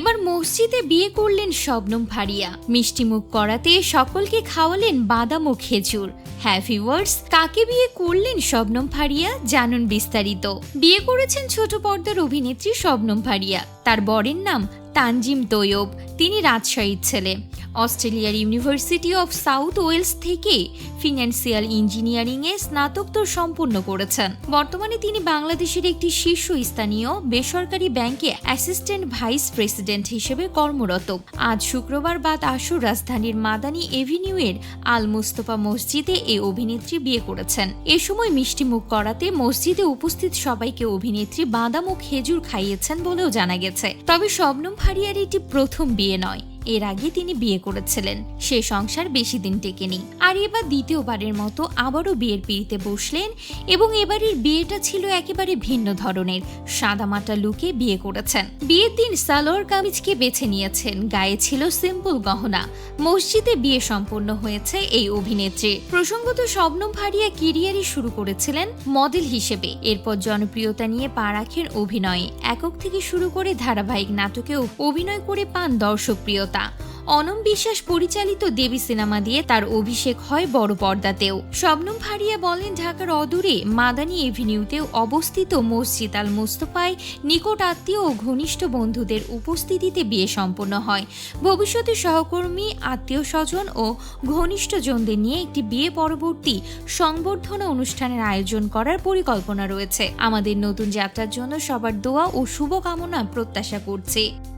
মসজিদে বিয়ে করলেন শবনম ভারিয়া মিষ্টিমুখ করাতে সকলকে খাওয়ালেন বাদাম ও খেজুর। হ্যাপি ওয়ার্ডস কাকে বিয়ে করলেন শবনম ফারিয়া? জানুন বিস্তারিত। বিয়ে করেছেন ছোট পর্দার অভিনেত্রী শবনম ফারিয়া। তার বরের নাম তানজিম তৈয়ব। তিনি রাজশাহীর ছেলে। অস্ট্রেলিয়ার ইউনিভার্সিটি অফ সাউথ ওয়েলস থেকে ফিনান্সিয়াল ইঞ্জিনিয়ারিংয়ে স্নাতকোত্তর সম্পন্ন করেছেন। বর্তমানে তিনি বাংলাদেশের একটি শীর্ষস্থানীয় বেসরকারি ব্যাংকে অ্যাসিস্ট্যান্ট ভাইস প্রেসিডেন্ট হিসেবে কর্মরত। আজ শুক্রবার বাদ আসর রাজধানীর মাদানী এভিনিউয়ের আল মুস্তফা মসজিদে এই অভিনেত্রী বিয়ে করেছেন। এ সময় মিষ্টি মুখ করাতে মসজিদে উপস্থিত সবাইকে অভিনেত্রী বাদাম ও খেজুর খাইয়েছেন বলেও জানা গেছে। তবে শবনম ফারিয়ার এটি প্রথম বিয়ে নয়। এর আগে তিনি বিয়ে করেছিলেন। সে সংসার বেশি দিন টেকেনি। আর এবার দ্বিতীয়বারের মতো আবারও বিয়ের পিড়িতে বসলেন এবং এবারের বিয়েটা ছিল একেবারে ভিন্ন ধরনের। সাদামাটা লুকে বিয়ে করেছেন। বিয়ের দিন সালোয়ার কামিজকে বেছে নিয়েছেন। গায়ে ছিল সিম্পল গহনা। মসজিদে বিয়ে সম্পন্ন হয়েছে এই অভিনেত্রী। প্রসঙ্গত শবনম ভারিয়া কেরিয়ারই শুরু করেছিলেন মডেল হিসেবে। এরপর জনপ্রিয়তা নিয়ে পা রাখেন অভিনয়ে। একক থেকে শুরু করে ধারাবাহিক নাটকেও অভিনয় করে পান দর্শকপ্রিয়তা। অনম বিশ্বাস পরিচালিত দেবী সিনেমা দিয়ে তার অভিষেক হয় বড় পর্দাতেও। শবনম ফারিয়া বলেন, ঢাকার অদূরে মাদানী এভিনিউতেও অবস্থিত মসজিদ আল মোস্তফায় নিকট আত্মীয় ও ঘনিষ্ঠ বন্ধুদের উপস্থিতিতে বিয়ে সম্পন্ন হয়। ভবিষ্যতে সহকর্মী আত্মীয় স্বজন ও ঘনিষ্ঠজনদের নিয়ে একটি বিয়ে পরবর্তী সংবর্ধনা অনুষ্ঠানের আয়োজন করার পরিকল্পনা রয়েছে। আমাদের নতুন যাত্রার জন্য সবার দোয়া ও শুভকামনা প্রত্যাশা করছি।